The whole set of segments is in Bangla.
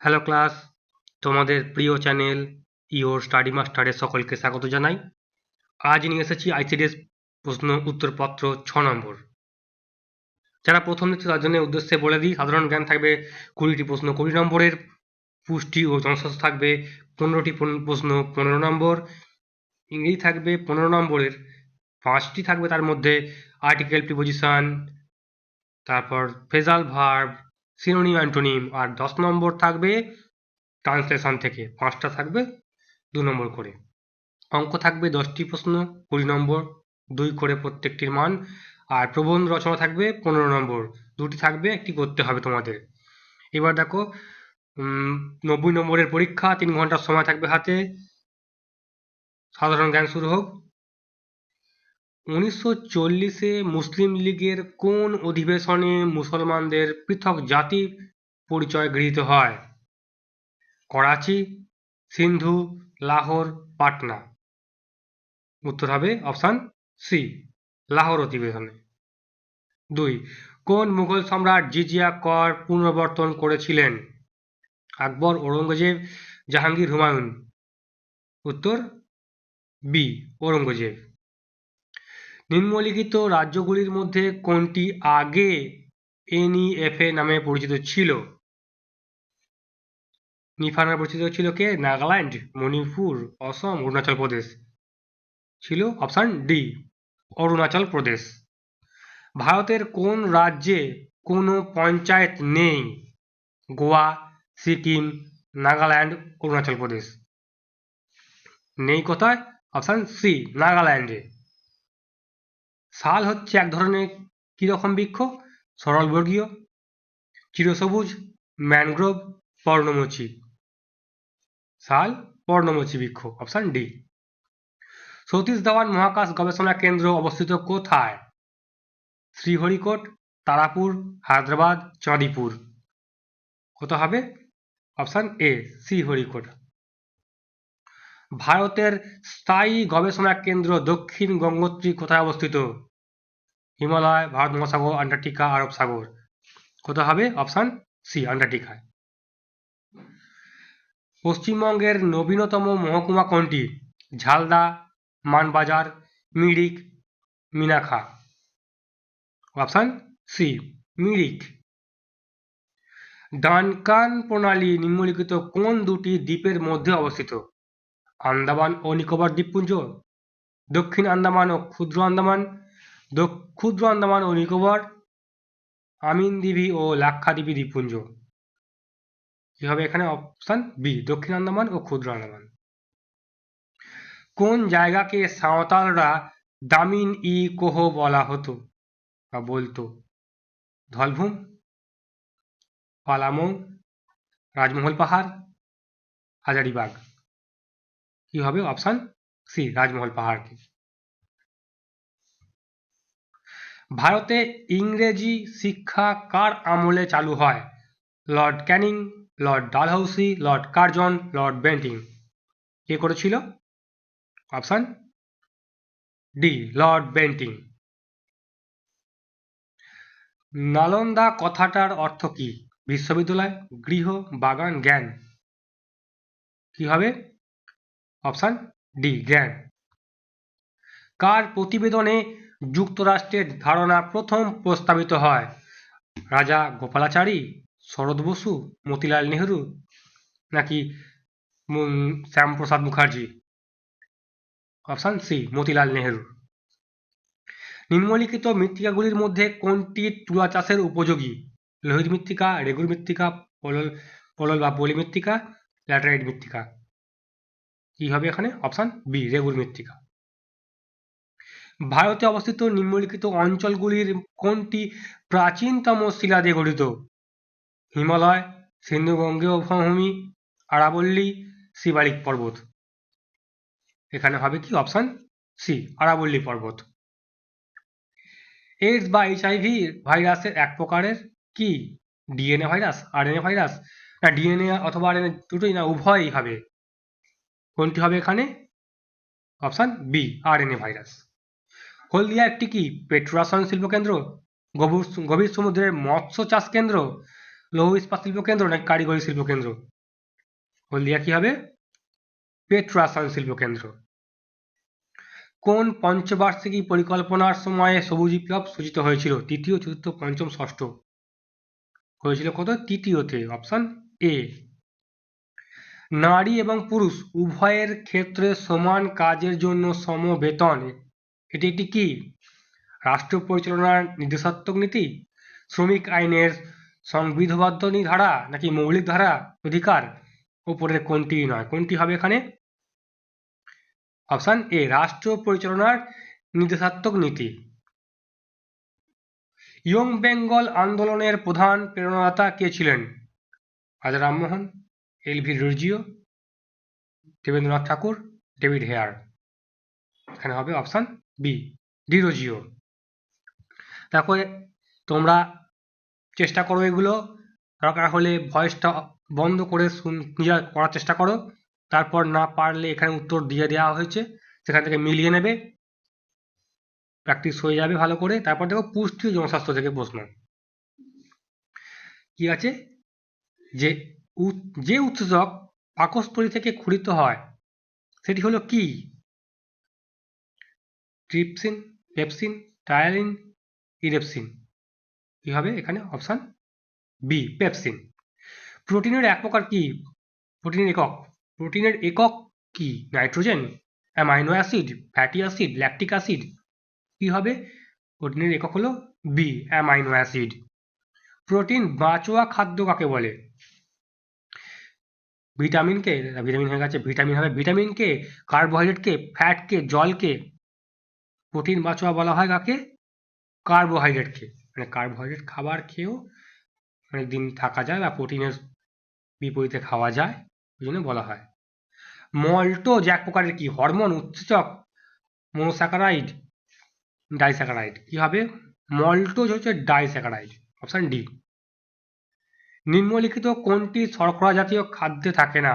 হ্যালো ক্লাস তোমাদের প্রিয় চ্যানেল ইওর স্টাডি মাস্টারে সকলকে স্বাগত জানাই। আজ নিয়ে এসেছি আইসিডিএস প্রশ্ন উত্তরপত্র ছ নম্বর। যারা প্রথম নিচ্ছে তার জন্য উদ্দেশ্যে বলে দিই, সাধারণ জ্ঞান থাকবে কুড়িটি প্রশ্ন কুড়ি নম্বরের, পুষ্টি ও জনস্বাস্থ্য থাকবে পনেরোটি প্রশ্ন পনেরো নম্বর, ইংরেজি থাকবে পনেরো নম্বরের, পাঁচটি থাকবে তার মধ্যে আর্টিকেল প্রিপোজিশন তারপর ফেজাল ভার্ব সিনোনিম অ্যান্টোনিম আর দশ নম্বর থাকবে ট্রান্সলেশন থেকে, পাঁচটা থাকবে দু নম্বর করে। অঙ্ক থাকবে দশটি প্রশ্ন, কুড়ি নম্বর, দুই করে প্রত্যেকটির মান, আর প্রবন্ধ রচনা থাকবে পনেরো নম্বর, দুটি থাকবে, একটি করতে হবে তোমাদের। এবার দেখো নব্বই নম্বরের পরীক্ষা, তিন ঘণ্টার সময় থাকবে হাতে। সাধারণ জ্ঞান শুরু হোক। উনিশশো চল্লিশে মুসলিম লীগের কোন অধিবেশনে মুসলমানদের পৃথক জাতি পরিচয় গৃহীত হয়? করাচি, সিন্ধু, লাহোর, পাটনা। উত্তর হবে অপশান সি, লাহোর অধিবেশনে। দুই, কোন মুঘল সম্রাট জিজিয়া কর পুনর্বর্তন করেছিলেন? আকবর ঔরঙ্গজেব, জাহাঙ্গীর হুমায়ুন। উত্তর বি, ঔরঙ্গজেব। নিম্নলিখিত রাজ্যগুলির মধ্যে কোনটি আগে এনইএফএ নামে পরিচিত ছিল? নিফা নামে পরিচিত ছিল কে? নাগাল্যান্ড, মণিপুর, অসম, অরুণাচল প্রদেশ। ছিল অপশান ডি, অরুণাচল প্রদেশ। ভারতের কোন রাজ্যে কোনো পঞ্চায়েত নেই? গোয়া, সিকিম, নাগাল্যান্ড, অরুণাচল প্রদেশ। নেই কোথায়? অপশান সি, নাগাল্যান্ডে। শাল হচ্ছে এক ধরনের কীরকম বৃক্ষ? সরলবর্গীয়, চিরসবুজ, ম্যানগ্রোভ, পর্ণমোচী। শাল পর্ণমোচী বৃক্ষ, অপশন ডি। সতীশ ধাওয়ান মহাকাশ গবেষণা কেন্দ্র অবস্থিত কোথায়? শ্রীহরিকোট, তারাপুর, হায়দ্রাবাদ, চাঁদিপুর। কোথা হবে? Option A, Sriharikota. ভারতের স্থায়ী গবেষণা কেন্দ্র দক্ষিণ গঙ্গোত্রী কোথায় অবস্থিত? হিমালয় ভারত মহাসাগর আন্টার্কটিকা আরব সাগর কোথা হবে? অপশন সি, আন্টার্কটিকায়। পশ্চিমবঙ্গের নবীনতম মহকুমা কোনটি? Jhalda, Manbazar, Mirik Minakha option C, Mirik. Duncan প্রণালী নিম্নলিখিত কোন দুটি দ্বীপের মধ্যে অবস্থিত? আন্দামান ও নিকোবর দ্বীপপুঞ্জ, দক্ষিণ আন্দামান ও ক্ষুদ্র আন্দামান ক্ষুদ্র আন্দামান ও নিকোবর আমিন আমিনদ্বীপী ও লাক্ষাদ্বীপী দ্বীপপুঞ্জ। কি হবে এখানে অপশন বি দক্ষিণ আন্দামান ও ক্ষুদ্র আন্দামান কোন জায়গাকে সাঁওতালরা দামিন ই কোহ বলা হতো বা বলতো? ধলভূম, পালামৌ, রাজমহল পাহাড়, হাজারিবাগ। কি হবে অপশন সি রাজমহল পাহাড়কে। ভারতে ইংরেজি শিক্ষা কার আমলে চালু হয়? Lord Canning, Lord Dalhousie, Lord Curzon, Lord Bentinck. কে করেছিল? Option D, Lord Bentinck. Nalanda কথাটার অর্থ কি? বিশ্ববিদ্যালয়, গৃহ, বাগান, জ্ঞান। কি হবে? অপশন ডি, জ্ঞান। কার প্রতিবেদনে যুক্তরাষ্ট্রের ধারণা প্রথম প্রস্তাবিত হয়। রাজা গোপালাচারী, শরৎ বসু, মতিলাল নেহরু নাকি Shyamaprasad Mukherjee? Option C, Motilal Nehru. নিম্নলিখিত মৃত্তিকাগুলির মধ্যে কোনটি তুলা চাষের উপযোগী? লোহিত মৃত্তিকা, রেগুর মৃত্তিকা, পলল পলল বা পলি মৃত্তিকা, ল্যাটারাইট মৃত্তিকা। কি হবে এখানে? অপশান বি, রেগুর মৃত্তিকা। ভারতে অবস্থিত নিম্নলিখিত অঞ্চলগুলির কোনটি প্রাচীনতম শিলা দিয়ে গঠিত? হিমালয় সিন্ধু গঙ্গেয় ভূমি আরাবল্লী, শিবালিক পর্বত। এখানে হবে কি? অপশান সি আরাবল্লী পর্বত। এইডস বা এইচআইভি ভাইরাসের এক প্রকারের কি? DNA virus RNA virus? না ডিএনএ অথবা আরএনএ দুটোই না, উভয়ই হবে। কোনটি হবে এখানে? Option B RNA virus. Haldia একটি কি পেট্রোরাসায়ন শিল্প কেন্দ্র? গভীর গভীর সমুদ্রের মৎস্য চাষ কেন্দ্র? লৌহ ইস্পাত শিল্প কেন্দ্র নাকি কারিগরি শিল্প কেন্দ্র? হলদিয়া কি হবে? পেট্রাসায়ন শিল্প কেন্দ্র। কোন পঞ্চবার্ষিকী পরিকল্পনার সময়ে সবুজ বিপ্লব সূচিত হয়েছিল? তৃতীয়, চতুর্থ, পঞ্চম, ষষ্ঠ। হয়েছিল কত? তৃতীয়তে অপশন এ নারী এবং পুরুষ উভয়ের ক্ষেত্রে সমান কাজের জন্য সম বেতন এটি একটি কি? রাষ্ট্র পরিচালনার নির্দেশাত্মক নীতি? শ্রমিক আইনের সংবিধিবদ্ধ ধারা নাকি মৌলিক ধারা অধিকার? উপরের কোনটি নয়, কোনটি হবে এখানে? অপশন এ, রাষ্ট্র পরিচালনার নির্দেশাত্মক নীতি। ইয়ং বেঙ্গল আন্দোলনের প্রধান প্রেরণাদাতা কে ছিলেন? Raja Rammohan, L V Derozio Debendranath Tagore, David Hare. এখানে হবে অপশন বি ডিরোজিও তারপরে তোমরা চেষ্টা করো এগুলো। দরকার হলে ভয়েসটা বন্ধ করে শুন করার চেষ্টা করো। তারপর না পারলে এখানে উত্তর দিয়ে দেওয়া হয়েছে। সেখান থেকে মিলিয়ে নেবে। প্র্যাকটিস হয়ে যাবে ভালো করে। তারপর দেখো পুষ্টি ও জনস্বাস্থ্য থেকে প্রশ্ন। কি আছে? যে যে উৎসেচক পাকস্থলী থেকে ক্ষরিত হয়, সেটি হলো কি? ট্রিপসিন পেপসিন টায়ালিন ইরেপসিন কি হবে এখানে অপশান বি পেপসিন প্রোটিনের এক প্রকার কি? প্রোটিনের একক। প্রোটিনের একক কি? Nitrogen, amino acid, fatty acid, lactic acid. কি হবে? প্রোটিনের একক হলো বি অ্যামাইনো অ্যাসিড। প্রোটিন বাঁচোয়া খাদ্য কাকে বলে? ভিটামিনকে ভিটামিন হয়ে গেছে। ভিটামিন হবে ভিটামিনকে কার্বোহাইড্রেটকে, ফ্যাটকে, জলকে। প্রোটিন বাঁচোয়া বলা হয় কাকে? কার্বোহাইড্রেটকে মানে কার্বোহাইড্রেট খাবার খেয়েও অনেক দিন থাকা যায় বা প্রোটিনের বিপরীতে খাওয়া যায়, ওই জন্য বলা হয়। মল্টোজ এক প্রকারের কি? হরমোন উৎসেচক মনোস্যাকারাইড ডাইস্যাকারাইড কি হবে? মল্টোজ হচ্ছে ডাইস্যাকারাইড অপশন ডি নিম্নলিখিত কোনটি শর্করা জাতীয় খাদ্যে থাকে না?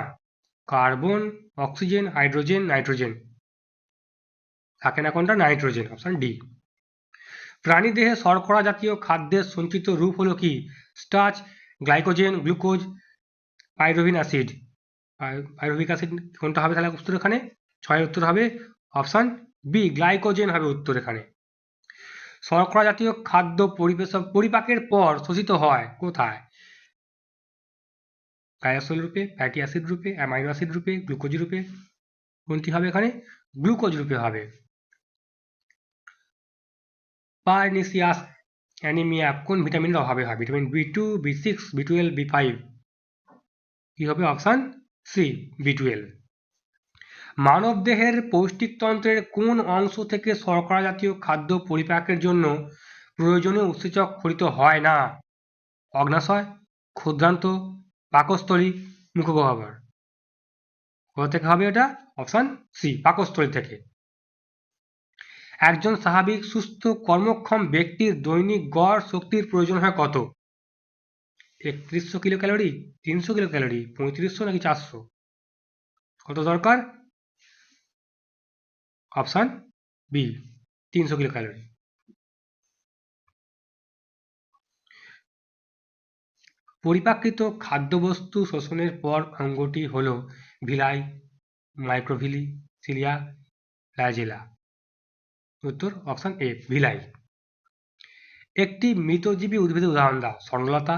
Carbon, oxygen, hydrogen, nitrogen. থাকে না কোনটা? Nitrogen, option D. প্রাণীদেহে শর্করা জাতীয় খাদ্যের সঞ্চিত রূপ হলো কি? Starch, glycogen, glucose, pyruvic acid. Pyruvic acid কোনটা হবে তাহলে উত্তর এখানে? ছয়ের উত্তর হবে অপশন বি, গ্লাইকোজেন হবে উত্তর এখানে। শর্করা জাতীয় খাদ্য পরিবেশক পরিপাকের পর শোষিত হয় কোথায়? কায়াসোল রূপে, ফ্যাটি অ্যাসিড রূপে, অ্যামাইনো অ্যাসিড রূপে, গ্লুকোজ রূপে। কোনটি হবে এখানে? গ্লুকোজ রূপে হবে। পারনিসিয়াস অ্যানিমিয়া, কোন ভিটামিনের অভাবে হয়? Vitamin B two, B six, B twelve, B five. কি হবে অপশান সি, বি টুয়েলভ। মানব দেহের পৌষ্টিকতন্ত্রের কোন অংশ থেকে শর্করা জাতীয় খাদ্য পরিপাকের জন্য প্রয়োজনীয় উৎসেচক ক্ষরিত হয় না? অগ্নাশয়, ক্ষুদ্রান্ত, পাকস্থলী, মুখগহ্বর। কোথা থেকে হবে এটা? অপশান সি, পাকস্থলী থেকে। একজন স্বাভাবিক সুস্থ, কর্মক্ষম ব্যক্তির দৈনিক গড় শক্তির প্রয়োজন হয় কত? একত্রিশশো কিলো ক্যালোরি তিনশো কিলো ক্যালোরি পঁয়ত্রিশশো নাকি চারশো? কত দরকার? অপশন বি, তিনশো কিলো ক্যালোরি পরিপাকৃত খাদ্যবস্তু শোষণের পর অঙ্গটি হল ভিলাই, মাইক্রোভিলি, সিলিয়া লাইজেলা উত্তর অপশন এ ভিলাই। একটি মৃতজীবী উদ্ভিদের উদাহরণ দাও, স্বর্ণলতা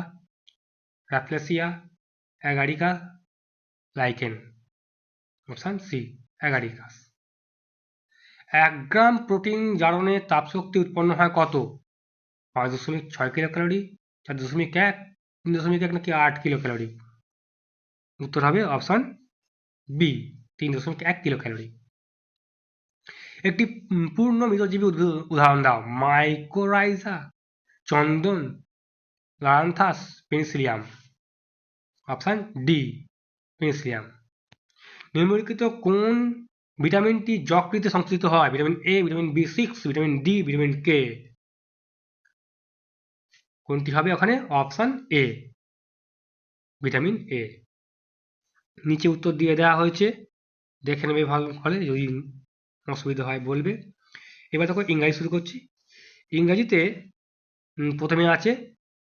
rafflesia agarica, lichen. Option C agaricus. এক গ্রাম প্রোটিন জারণে তাপশক্তি উৎপন্ন হয় কত? পাঁচ দশমিক ছয় কিলো ক্যালোরি চার দশমিক এক, তিন দশমিক এক নাকি আট কিলো ক্যালোরি উত্তর হবে অপশন বি তিন দশমিক এক কিলো ক্যালোরি একটি পূর্ণ মৃতজীবী উদ্ভিদ, উদাহরণ দাও। মাইকোরাইজা চন্দন loranthus penicillium. Option D penicillium. নিম্নলিখিত কোন ভিটামিনটি যকৃতে সংশ্লেষিত হয়? Vitamin A vitamin B six vitamin D vitamin K কোনটি হবে ওখানে? অপশন এ ভিটামিন এ নিচে উত্তর দিয়ে দেওয়া হয়েছে। দেখে নেবে ভালো করে যদি অসুবিধা হয় বলবে। এবার দেখো ইংরাজি শুরু করছি। ইংরাজিতে প্রথমে আছে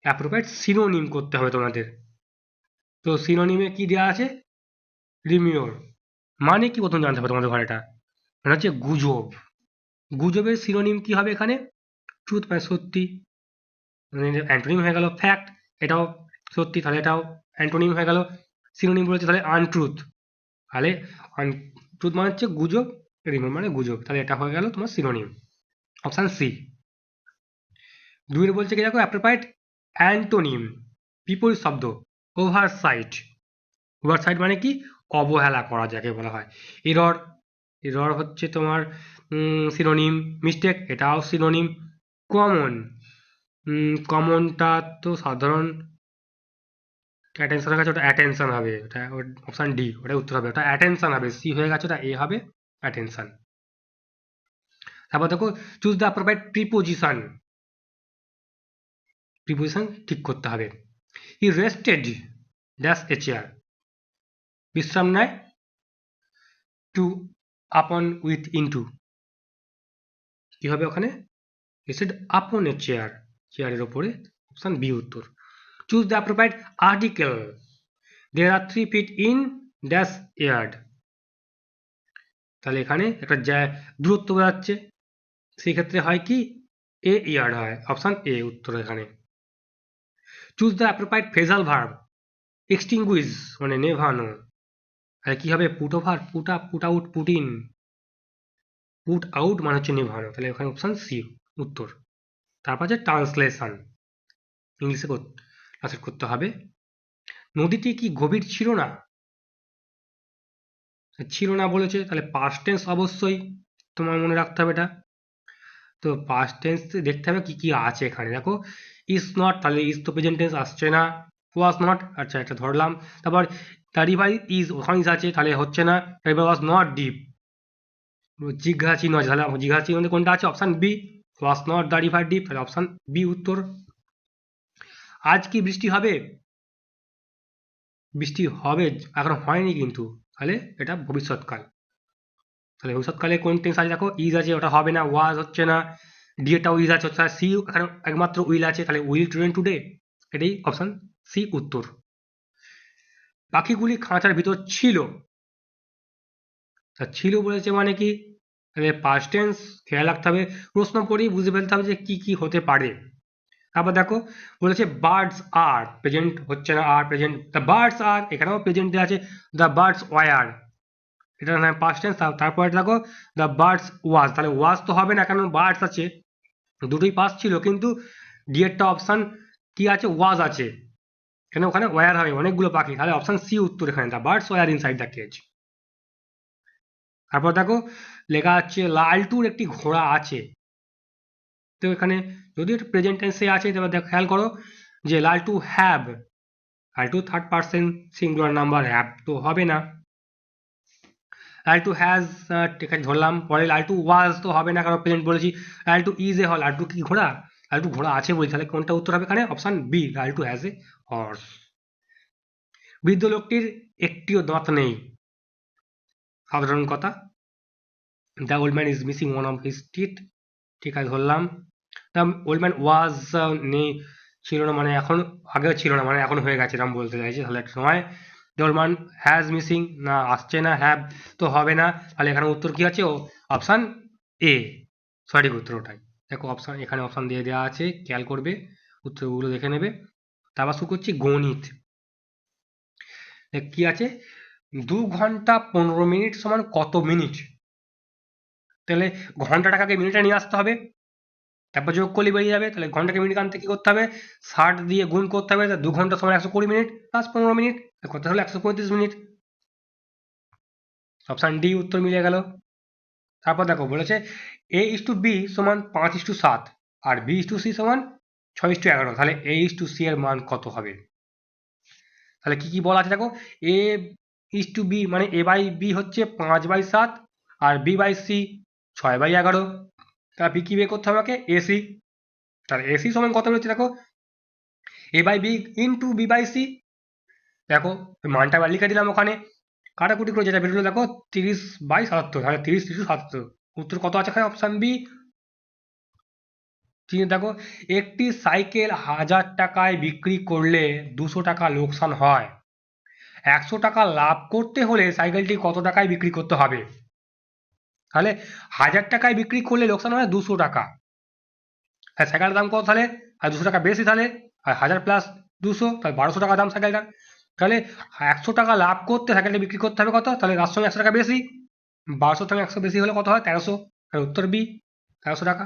অ্যাপ্রোপ্রিয়েট সিনোনিম করতে হবে তোমাদের। তো সিনোনিমে কি দেওয়া আছে? রিমিওর মানে কি প্রথম জানতে হবে তোমাদের ঘরেটা? মানে হচ্ছে গুজব। গুজবের সিনোনিম কি হবে এখানে? ট্রুথ মানে সত্যি। মানে অ্যান্টোনিম হয়ে গেল ফ্যাক্ট এটাও সত্যি, তাহলে এটাও অ্যান্টোনিম হয়ে গেল। সিনোনিম বলেছে তাহলে আনট্রুথ তাহলে আন ট্রুথ মানে হচ্ছে গুজব রিমোর মানে গুজব। তাহলে এটা হয়ে গেল তোমার সিনোনিম অপশান সি দুইয়ের বলছে কি দেখো? অ্যাপ্রোপ্রাইট অ্যান্টোনিম বিপরীত শব্দ। ওভার সাইট ওভার সাইট মানে কি? অবহেলা করা যাকে বলা হয়। এরর এরর হচ্ছে তোমার সিনোনিম মিস্টেক এটাও সিনোনিম কমন কমনটা তো সাধারণ অ্যাটেনশনের কাছে ওটা অ্যাটেনশন হবে। ওটা অপশান ডি ওটা উত্তর হবে। ওটা অ্যাটেনশন হবে। সি হয়ে গেছে, ওটা এ হবে। অ্যাটেনশন তারপর দেখো choose the appropriate preposition preposition ঠিক করতে হবে। He rested dash a chair বিশ্রাম নেয়। টু আপন উইথ ইনটু কি হবে ওখানে? রেস্টেড আপন এ চেয়ার চেয়ারের ওপরে অপশন বি উত্তর। Choose the appropriate article there are three feet in dash yard তাহলে এখানে একটা দূরত্ব বোঝাচ্ছে। সেক্ষেত্রে হয় কি? এ ইয়ার্ড হয়, অপশান এ উত্তর এখানে। Choose the appropriate phrasal verb extinguish মানে নেভানো। তাহলে কি হবে? Put over put up put out put in put out মানে হচ্ছে নেভানো। তাহলে ওখানে অপশান সি উত্তর। তারপর হচ্ছে ট্রান্সলেশন ইংলিশে ট্রান্সলেট করতে হবে। নদীটি কি গভীর ছিল না? ছিল না বলেছে, তাহলে পাস্ট টেন্স অবশ্যই তোমার মনে রাখতে হবে এটা। তো পাস্ট টেন্স দেখতে হবে কি কি আছে এখানে। দেখো ইজ নট তাহলে ইজ তো প্রেজেন্ট আসছে না। ওয়াজ নট আচ্ছা এটা ধরলাম। তারপর রিভার ইজ ওখানে আছে, তাহলে হচ্ছে না। রিভার ওয়াজ নট ডিপ চিহ্ন আছে, তাহলে জিজ্ঞাসা চিহ্ন কোনটা আছে? Option B was not the river deep তাহলে অপশান বি উত্তর। আজ কি বৃষ্টি হবে? বৃষ্টি হবে, এখন হয়নি কিন্তু। তাহলে এটা ভবিষ্যৎকাল। তাহলে ভবিষ্যৎকালে কোন টেন্স আছে? দেখো ইজ আছে, ওটা হবে না ওয়াজ হচ্ছে না ডিএটাও ইজ আছে অর্থাৎ সি এখানে একমাত্র উইল আছে, তাহলে উইল টুডেন টুডে এটাই অপশান সি উত্তর। পাখিগুলি খাঁচার ভিতর ছিল। তা ছিল বলেছে মানে কি? তাহলে পাস্ট টেন্স খেয়াল রাখতে হবে। প্রশ্ন পড়েই বুঝে ফেলতে হবে যে কি কি হতে পারে। তারপর দেখো বলেছে বার্ডস আর প্রেজেন্ট হচ্ছে না are present the birds are এখানেও প্রেজেন্ট দেওয়া আছে দ্য বার্ডস ওয়ার এটা না পাস্ট টেন্স তারপরে দেখো দ্য বার্ডস ওয়াজ তাহলে ওয়াজ তো হবে না কারণ বার্ডস আছে। দুটোই পাস ছিল, কিন্তু ডিএরটা অপশান কি আছে? ওয়াজ আছে। কেন ওখানে ওয়ার হবে, অনেকগুলো পাখি। তাহলে অপশান সি উত্তর এখানে the birds were inside the cage তারপর দেখো, লেখা আছে, লালটুর একটি ঘোড়া আছে। তো এখানে যদি একটু প্রেজেন্ট টেন্সে আছে তবে দেখো, খেয়াল করো যে Laltu have Laltu third person singular number have তো হবে না। লালটু হ্যাজ এখানে ধরলাম। পরে লালটু ওয়াজ তো হবে না, কারণ প্রেজেন্ট বলেছি। লালটু ইজ এ হল লালটু কি, ঘোড়া? লালটু ঘোড়া আছে বলছি, তাহলে কোনটা উত্তর হবে এখানে? Option B Laltu has a horse বৃদ্ধ লোকটির একটিও দাঁত নেই। সাধারণ কথা। The old man is missing one of his teeth ঠিক আছে, ধরলাম। দ্য ওল্ড ম্যান ওয়াজ নেই, ছিল না মানে এখন আগেও ছিল না মানে এখন হয়ে গেছে এরকম বলতে চাইছে। তাহলে একটা সময় ম্যান হ্যাজ মিসিং না, আসছে না হ্যাভ তো হবে না। তাহলে এখানে উত্তর কি আছে? ও অপশান এ সঠিক উত্তর ওটাই। দেখো অপশান এখানে অপশান দিয়ে দেওয়া আছে, খেয়াল করবে, উত্তরগুলো দেখে নেবে। তারপর শুরু করছি গণিত। কি আছে? দু ঘণ্টা পনেরো মিনিট সমান কত মিনিট? তাহলে ঘন্টাটাকে মিনিটে নিয়ে আসতে হবে। তারপর যোগ করলে বেরিয়ে যাবে, তাহলে ঘন্টাকে মিনিট আনতে কি করতে হবে? ষাট দিয়ে গুণ করতে হবে দু ঘণ্টা সময় একশো কুড়ি মিনিট প্লাস পনেরো মিনিট করতে হলে একশো পঁয়ত্রিশ মিনিট। অপশান ডি উত্তর মিলে গেল। তারপর দেখো বলেছে এ ইস টু বি সমান পাঁচ ইস টু সাত, আর বি ইস টু সি সমান ছয় ইস টু এগারো, তাহলে এ ইস টু সি এর মান কত হবে? তাহলে কি কি বলা আছে দেখো? এ ইস টু বি মানে এ বাই বি হচ্ছে পাঁচ বাই সাত, আর বি বাই সি ছয় বাই এগারো। তাহলে বি কি বের করতে হবে আমাকে? এসি তাহলে এসি সমান কত হচ্ছে দেখো? A by B into B by C দেখো মানটা আবার লিখে দিলাম ওখানে। কাটাকুটি করে যেটা বেরোলো দেখো, তিরিশ বাই সাতাত্তর, তাহলে তিরিশ তিরিশ সাতাত্তর। উত্তর কত আছে এখানে অপশান বি দেখো, একটি সাইকেল হাজার টাকায় বিক্রি করলে দুশো টাকা লোকসান হয়। একশো টাকা লাভ করতে হলে সাইকেলটি কত টাকায় বিক্রি করতে হবে? তাহলে হাজার টাকায় বিক্রি করলে লোকসান হয় দুশো টাকা। আর সাইকেলের দাম কত তাহলে? আর দুশো টাকা বেশি তাহলে? আর হাজার প্লাস দুশো, তাহলে বারোশো টাকা দাম সাইকেলটার তাহলে একশো টাকা লাভ করতে সাইকেলটা বিক্রি করতে হবে কত? তাহলে তার সঙ্গে একশো টাকা বেশি। বারোশো থেকে একশো বেশি হলে কত হয়? তেরোশো। তাহলে উত্তর বি তেরোশো টাকা।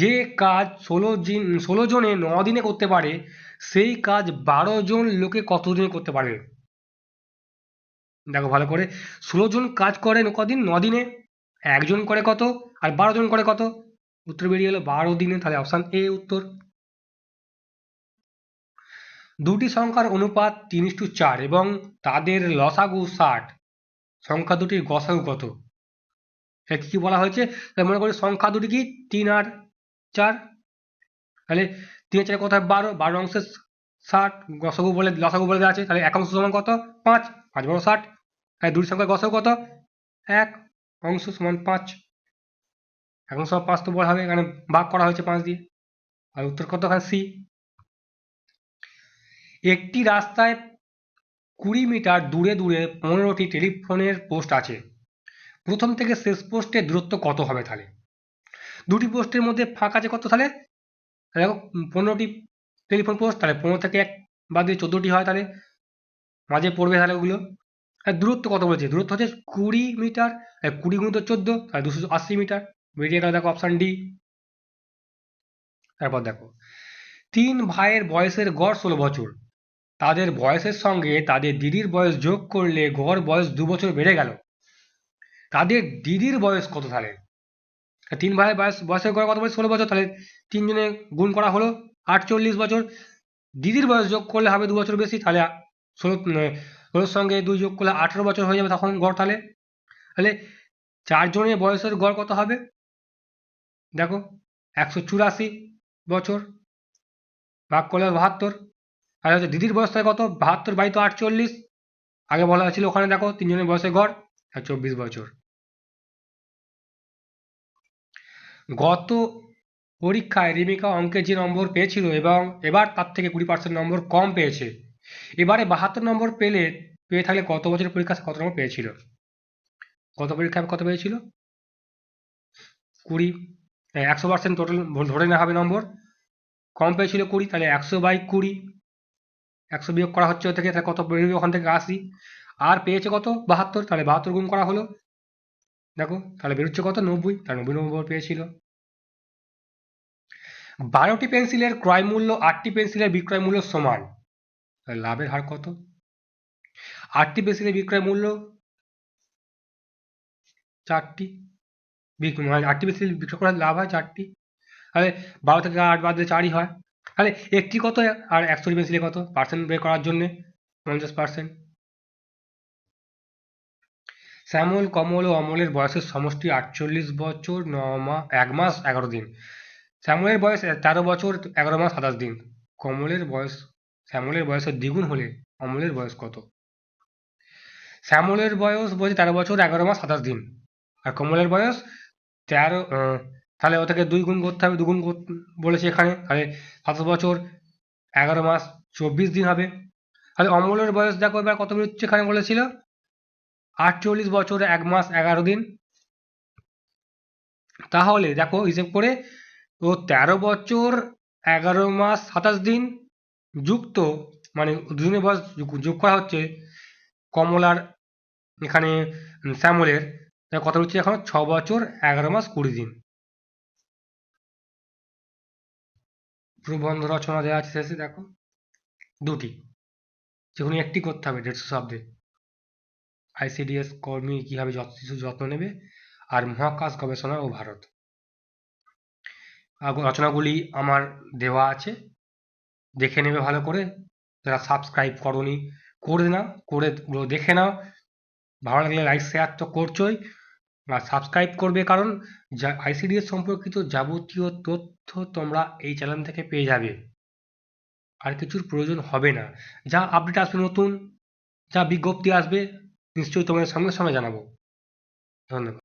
যে কাজ ষোলো দিন, ষোলো জনে ন দিনে করতে পারে, সেই কাজ বারো জন লোকে কত দিনে করতে পারে দেখো ভালো করে। ষোলো জন কাজ করে কদিন? ন দিনে। একজন করে কত? আর বারো জন করে কত? উত্তর বেরিয়ে গেলো বারো দিনে, তাহলে অপশান এ উত্তর। দুটি সংখ্যার অনুপাত তিন টু চার এবং তাদের লসাগু ষাট। সংখ্যা দুটির গসাগু কত? এটা কি বলা হয়েছে? তাহলে মনে করি সংখ্যা দুটি কি? তিন আর চার। তাহলে তিন চার হয় বারো। বারো অংশে ষাট। গসাগু বলে, লসাগু বলে দেওয়া আছে। তাহলে এক অংশ সমান কত? পাঁচ। পাঁচ বড় ষাট। তাহলে দুটি সংখ্যার গসাগু কত? এক অংশ সমান পাঁচ। এক অংশ পাঁচ তো বলা হবে, এখানে ভাগ করা হয়েছে পাঁচ দিয়ে। আর উত্তর কত হয় সি। একটি রাস্তায় কুড়ি মিটার দূরে দূরে পনেরোটি টেলিফোনের পোস্ট আছে। প্রথম থেকে শেষ পোস্টের দূরত্ব কত হবে তাহলে? দুটি পোস্টের মধ্যে ফাঁক আছে কত তাহলে দেখো, পনেরোটি টেলিফোন পোস্ট, তাহলে পনেরো থেকে এক বাদ দিয়ে চোদ্দোটি হয় তাহলে। মাঝে পড়বে তাহলে ওগুলো। আর দূরত্ব কত বলছে? দূরত্ব হচ্ছে কুড়ি মিটার কুড়ি গুণ তো চোদ্দ, তাহলে দুশো আশি মিটার। বেরিয়ে গেল দেখো অপশান ডি তারপর দেখো, তিন ভাইয়ের বয়সের গড় ষোলো বছর। তাদের বয়সের সঙ্গে তাদের দিদির বয়স যোগ করলে গড় বয়স দু বছর বেড়ে গেল। তাদের দিদির বয়স কত তাহলে? তিন ভাইয়ের বয়স, বয়সের গড় কত বয়স ষোলো বছর, তাহলে তিনজনে গুণ করা হলো আটচল্লিশ বছর। দিদির বয়স যোগ করলে হবে দু বছর বেশি, তাহলে ষোলো ষোলোর সঙ্গে দুই যোগ করলে আঠেরো বছর হয়ে যাবে তখন গড় তাহলে। তাহলে চারজনের বয়সের গড় কত হবে? দেখো, একশো চুরাশি বছর, ভাগ করলে বাহাত্তর। আর হচ্ছে দিদির বয়স থাকে কত? বাহাত্তর বাই তো আটচল্লিশ। আগে বলা হয়েছিল ওখানে দেখো, তিনজনের বয়সের গড়, আর চব্বিশ বছর। গত পরীক্ষায় রিমিকা অঙ্কে যে নম্বর পেয়েছিল এবং এবার তার থেকে কুড়ি পার্সেন্ট নম্বর কম পেয়েছে। এবারে বাহাত্তর নম্বর পেলে, পেয়ে থাকলে কত বছর পরীক্ষা, কত নম্বর পেয়েছিল? কত পরীক্ষায় কত পেয়েছিল? কুড়ি একশো পার্সেন্ট টোটাল ধরে নেওয়া হবে নম্বর। কম পেয়েছিল কুড়ি, তাহলে একশো বাই কুড়ি। একশো বিয়োগ করা হচ্ছে থেকে তাহলে কত বেরোবে ওখান থেকে আশি। আর পেয়েছে কত? বাহাত্তর, তাহলে বাহাত্তর গুণ করা হলো। দেখো, তাহলে বেরোচ্ছে কত? নব্বই, তাহলে নব্বই নম্বর পেয়েছিল। বারোটি পেন্সিলের ক্রয় মূল্য, আটটি পেন্সিলের বিক্রয় মূল্য সমান। লাভের হার কত? আটটি পেন্সিলের বিক্রয় মূল্য? চারটি। আটটি পেন্সিল বিক্রয় করার লাভ হয় চারটি। তাহলে বারো থেকে আট বাদ দিয়ে চারই হয়। তাহলে একটি কত আর একশোটি পেন্সিলে কত? পার্সেন্ট বের করার জন্য পঞ্চাশ পার্সেন্ট শ্যামল, কমল ও অমলের বয়সের সমষ্টি আটচল্লিশ বছর, ন মাস এক মাস, এগারো দিন। শ্যামলের বয়স তেরো বছর, এগারো মাস, সাতাশ দিন। কমলের বয়স শ্যামলের বয়সের দ্বিগুণ হলে অমলের বয়স কত? শ্যামলের বয়স বলছে তেরো বছর, এগারো মাস, সাতাশ দিন। আর কমলের বয়স তেরো তাহলে ও থেকে দুই গুণ করতে হবে, দুগুণ বলেছে এখানে। তাহলে সাতাশ বছর, এগারো মাস, চব্বিশ দিন হবে। তাহলে অমলের বয়স দেখো এবার কত বেরোচ্ছে এখানে বলেছিল? আটচল্লিশ বছর, এক মাস, এগারো দিন। তাহলে দেখো হিসেব করে, ও তেরো বছর, এগারো মাস, সাতাশ দিন যুক্ত মানে দুদিনের বয়স যোগ করা হচ্ছে কমলার এখানে শ্যামলের। তার কথা হচ্ছে এখন ছ বছর, এগারো মাস, কুড়ি দিন। প্রবন্ধ রচনা দেওয়া আছে শেষে, দেখো। দুটি। যে একটি করতে হবে, দেড়শো শব্দে। আইসিডিএস কর্মী কীভাবে শিশুর যত্ন নেবে, আর মহাকাশ গবেষণা ও ভারত। রচনাগুলি আমার দেওয়া আছে। দেখে নেবে ভালো করে। যারা সাবস্ক্রাইব করনি, করে নাও, করে দেখে নাও। ভালো লাগলে লাইক শেয়ার তো করছোই। আর সাবস্ক্রাইব করবে কারণ যা আইসিডিএস সম্পর্কিত যাবতীয় তথ্য তোমরা এই চ্যানেল থেকে পেয়ে যাবে। আর কিছুর প্রয়োজন হবে না। যা আপডেট আসবে নতুন, যা বিজ্ঞপ্তি আসবে, নিশ্চয়ই তোমাদের সঙ্গে সঙ্গে জানাব। ধন্যবাদ।